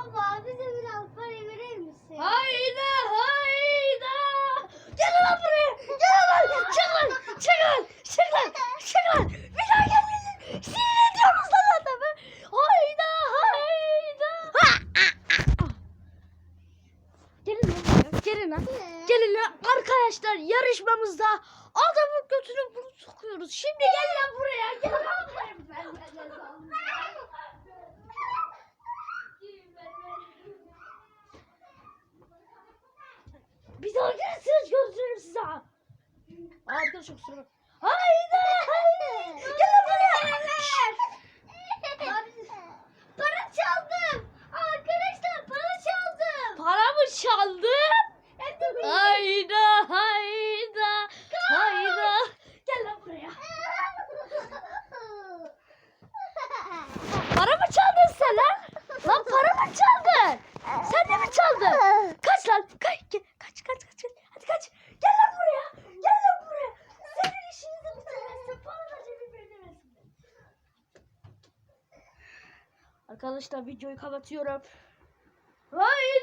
Baba bize biraz para verir misin? Hayda hayda. Gel lan buraya. Gel lan. Çık lan. Çık lan. Çık lan. Çık lan. Bir daha gelmesin. Sinir ediyoruz lan adamı. Hayda hayda. Gelin lan. Gelin lan. Gelin lan. Arkadaşlar yarışmamızda adamın götünü sokuyoruz. Şimdi gel lan buraya. Gel lan. Bir daha gelirsiniz gösteririm size. Arkadaş çok sıra. Haydi. Gel buraya. Para çaldım. Arkadaşlar para çaldım. Para mı çaldın? Hayda hayda. Hayda. Gel lan buraya. Para mı çaldın sen lan? Lan para mı çaldın? Sen de mi çaldın? Kaç lan. Kaç, ge- kaç, kaç, kaç, kaç. Hadi kaç. Gel lan buraya. Gel lan buraya. Senin işini de bitirmezsin. Para da cebime vermesin. Arkadaşlar videoyu kapatıyorum. Hayda.